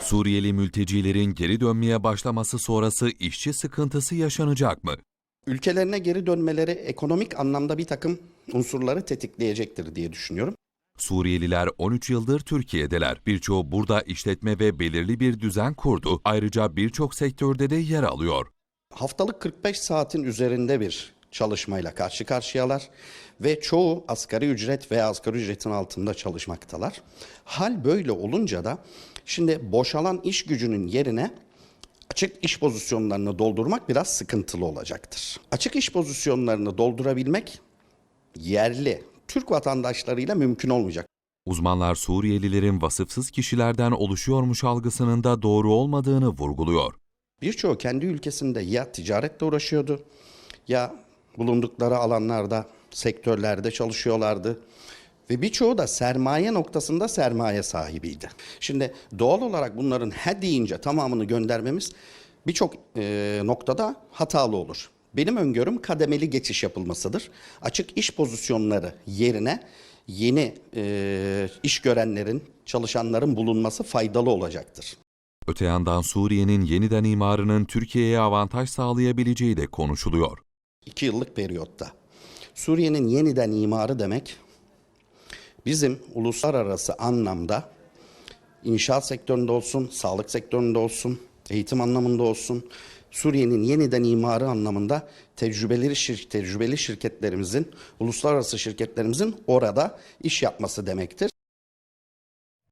Suriyeli mültecilerin geri dönmeye başlaması sonrası işçi sıkıntısı yaşanacak mı? Ülkelerine geri dönmeleri ekonomik anlamda bir takım unsurları tetikleyecektir diye düşünüyorum. Suriyeliler 13 yıldır Türkiye'deler. Birçoğu burada işletme ve belirli bir düzen kurdu. Ayrıca birçok sektörde de yer alıyor. Haftalık 45 saatin üzerinde bir çalışmayla karşı karşıyalar ve çoğu asgari ücret veya asgari ücretin altında çalışmaktalar. Hal böyle olunca da şimdi boşalan iş gücünün yerine açık iş pozisyonlarını doldurmak biraz sıkıntılı olacaktır. Açık iş pozisyonlarını doldurabilmek yerli Türk vatandaşlarıyla mümkün olmayacak. Uzmanlar Suriyelilerin vasıfsız kişilerden oluşuyormuş algısının da doğru olmadığını vurguluyor. Birçoğu kendi ülkesinde ya ticaretle uğraşıyordu ya bulundukları alanlarda, sektörlerde çalışıyorlardı. Ve birçoğu da sermaye noktasında sermaye sahibiydi. Şimdi doğal olarak bunların he deyince tamamını göndermemiz birçok e, noktada hatalı olur. Benim öngörüm kademeli geçiş yapılmasıdır. Açık iş pozisyonları yerine yeni e, iş görenlerin, çalışanların bulunması faydalı olacaktır. Öte yandan Suriye'nin yeniden imarının Türkiye'ye avantaj sağlayabileceği de konuşuluyor. 2 yıllık periyotta. Suriye'nin yeniden imarı demek bizim uluslararası anlamda inşaat sektöründe olsun, sağlık sektöründe olsun, eğitim anlamında olsun, Suriye'nin yeniden imarı anlamında tecrübeli, şir tecrübeli şirketlerimizin, uluslararası şirketlerimizin orada iş yapması demektir.